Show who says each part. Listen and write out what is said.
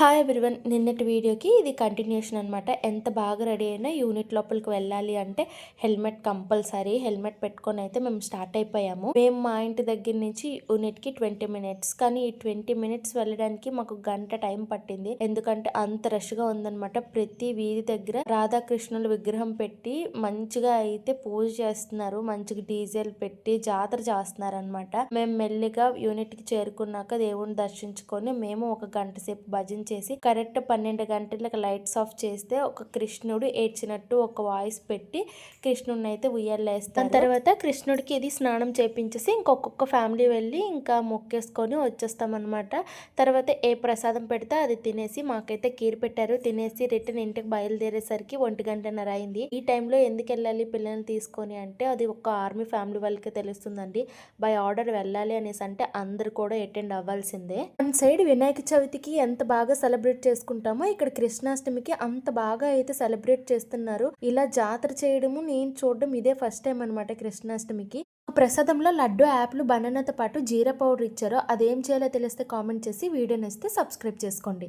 Speaker 1: Hi everyone నిన్నటి వీడియోకి ఇది కంటిన్యూషన్ అనమాట ఎంత బాగా రెడీ అయినా యూనిట్ లోపలికి వెళ్ళాలి అంటే హెల్మెట్ కంపల్సరీ హెల్మెట్ పెట్టుకొని అయితే మేము స్టార్ట్ అయిపోయాము. మేము మా ఇంటి దగ్గర నుంచి యూనిట్కి ట్వంటీ మినిట్స్ కానీ ఈ ట్వంటీ మినిట్స్ వెళ్ళడానికి మాకు గంట టైం పట్టింది. ఎందుకంటే అంత రష్గా ఉందనమాట ప్రతి వీధి దగ్గర రాధాకృష్ణుల విగ్రహం పెట్టి మంచిగా అయితే పూజ చేస్తున్నారు. మంచిగా డీజిల్ పెట్టి జాతర చేస్తున్నారు అనమాట మేము మెల్లిగా యూనిట్కి చేరుకున్నాక దేవుణ్ణి దర్శించుకొని మేము ఒక గంట సేపు భజన చేసి కరెక్ట్ పన్నెండు గంటలకు లైట్స్ ఆఫ్ చేస్తే ఒక కృష్ణుడు ఏడ్చినట్టు ఒక వాయిస్ పెట్టి కృష్ణుడిని అయితే ఉయ్యాలేస్తాను తర్వాత కృష్ణుడికి ఇది స్నానం చేపించేసి ఇంకొక్కొక్క ఫ్యామిలీ వెళ్ళి ఇంకా మొక్కేసుకొని వచ్చేస్తామన్నమాట. తర్వాత ఏ ప్రసాదం పెడితే అది తినేసి మాకైతే కీరు పెట్టారు. తినేసి రిటర్న్ ఇంటికి బయలుదేరేసరికి ఒంటి గంటన్నర అయింది. ఈ టైంలో ఎందుకు వెళ్ళాలి పిల్లల్ని తీసుకొని అంటే అది ఒక ఆర్మీ ఫ్యామిలీ వాళ్ళకి తెలుస్తుందండి. బై ఆర్డర్ వెళ్ళాలి అనేసి అంటే అందరు కూడా అటెండ్ అవ్వాల్సిందే. వన్ సైడ్ వినాయక చవితికి ఎంత బాగా సెలబ్రేట్ చేసుకుంటామో ఇక్కడ కృష్ణాష్టమికి అంత బాగా అయితే సెలబ్రేట్ చేస్తున్నారు. ఇలా జాతర చేయడము నేను చూడడం ఇదే ఫస్ట్ టైం అనమాట కృష్ణాష్టమికి. ప్రసాదంలో లడ్డు యాప్లు బనానాతో పాటు జీరా పౌడర్ ఇచ్చారో. అదేం చేయాలో తెలిస్తే కామెంట్ చేసి వీడియోని ఇస్తే సబ్స్క్రైబ్ చేసుకోండి.